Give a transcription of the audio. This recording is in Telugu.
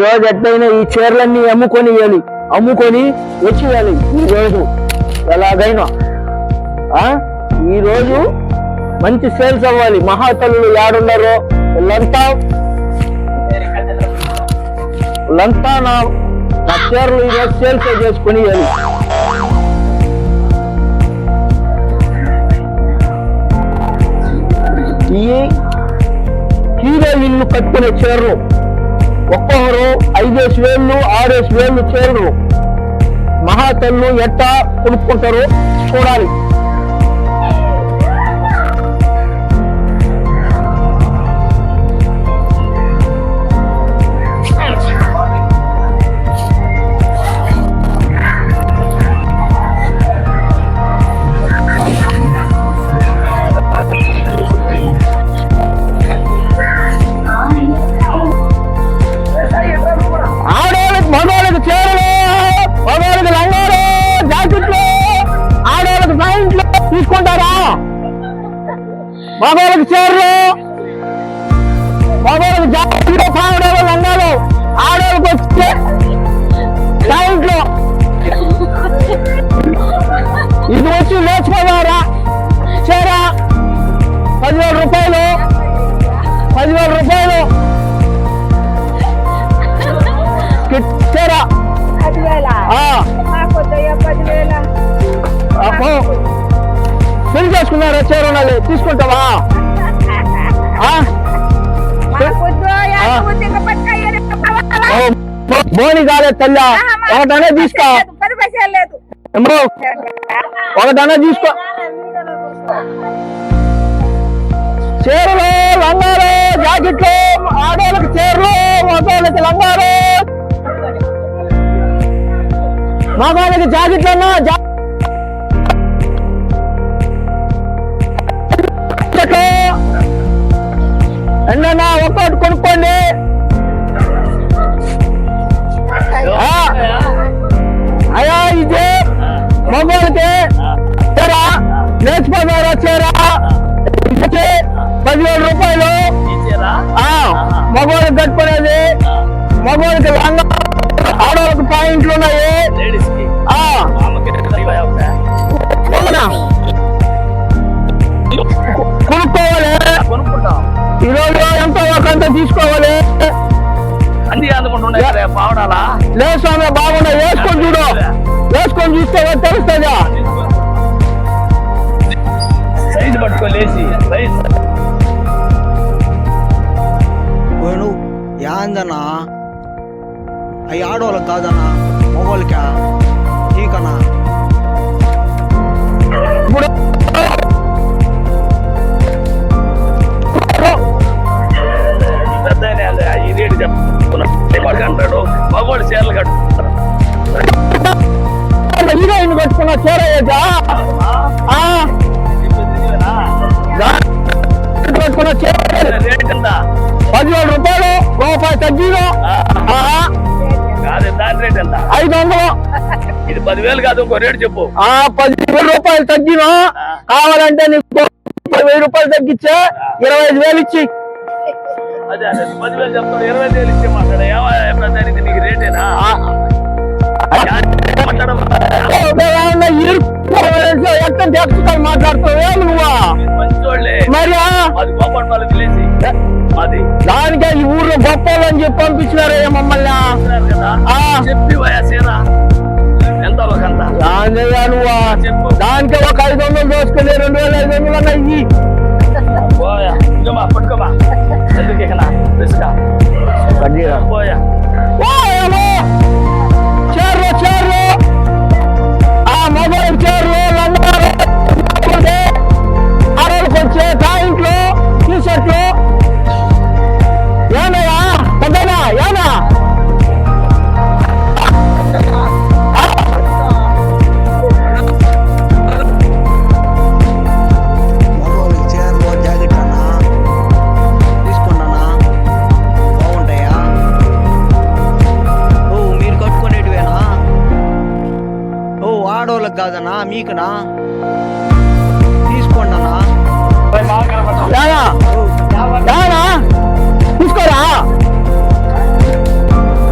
రోజు ఎట్లయినా ఈ చీరలన్నీ అమ్ముకొని ఇవ్వాలి. అమ్ముకొని వచ్చి ఇవ్వాలి. ఈ రోజు ఎలాగైనా. ఆ? ఈ రోజు మంచి సేల్స్ అవ్వాలి. మహాతల్లు యాడున్నారో వీళ్ళంతా వీళ్ళంతా నా నా చీరలు ఈ రోజు సేల్స్ చేసుకుని ఇవ్వాలి. ఈ హీరో ఇల్లు కట్టుకునే చీరలు ఒక్కొక్కరు ఐదేసి వేళ్ళు ఆరేసి వేళ్ళు చీరలు మహాతల్లు ఎట్టా కొనుక్కుంటారు? చూడాలి. తీసుకుంటారా? మగవాళ్ళకి చీరలు మగవాళ్ళకి జాకెట్లు పావడాలు లంగాలు ఆడవాళ్ళకి వచ్చే ప్యాంట్లు. ఇది వచ్చి నేర్చుకోవారా చీర పదివేల రూపాయలు పదివేల రూపాయలు. చీర. పెళ్ళి చేసుకున్నారా? చీర ఉన్నది తీసుకుంటావా? బోని కాలే తల్లి. ఒకటనే తీసుకో. ఒకటనే తీసుకో. చీరలు లంగాలు జాకెట్లు ఆడవాళ్ళకి చీరలు మగవాళ్ళకి లంగాలు. మగవాళ్ళకి జాకెట్లు అన్నా ఎన్నన్నా ఒక్కటి కొనుక్కోండి. అయ్యా ఇది మగవాళ్ళకి చీర నేర్చుకున్నారా చీర పదివేల రూపాయలు. ఆ మగవాళ్ళకి కట్టుకునేది. మగవాళ్ళకి లంగా. ఆడవాళ్ళకి పాయింట్లు ఉన్నాయి? కొనుక్కోవాలి. ఈరోజు ఒకంత తీసుకోవాలి? అన్ని అందుకుంటుండే పావడాలా? లేదు స్వామి బాగున్నాయి. వేసుకొని చూడు. వేసుకొని చూస్తే తెలుస్తుందా సైజు పట్టుకో లేచి సైజు. వేణు యాందనా అవి ఆడవాళ్ళకి కాదన్నా? మగవాళ్ళకా ఇప్పుడు హీరోయిన్ కట్టుకున్న చీర ఏదా? ఆ? కట్టుకున్న చీర రేట్ ఎంత పదివేల రూపాయలు రూపాయి ఎంత? ఐదు వందలు. ఇది పదివేలు కాదు ఇంకో రేటు చెప్పు. ఆ పదివేల రూపాయలు తగ్గిన. కావాలంటే నీకు ముప్పై వెయ్యి రూపాయలు తగ్గించే. ఇరవై ఐదు వేలు ఇచ్చి. అదే అదే పదివేలు చెప్తాడు ఇరవై వేలు ఇచ్చే మాట్లాడు. అది కోపం వాళ్ళకి లేచి అది. దానికే ఈ ఊర్లో గొప్పలు అని చెప్పి పంపించినారు మమ్మల్ని. ఆ. చెప్పి వయా సీరా ఎంత ఒకంత దాని నువ్వా. చెప్పు. దానికే ఒక ఐదు వందలు దోసుకుని రెండు వేల ఐదు వందలు అన్న ఇయ్యి. పోయా. ఇంకమా పట్టుకోమా ఎందుకు ఇక రిస్కా. పోయా. కాదన్నా మీకునా తీసుకోండి అన్నా ఏనా ఓ ఏనా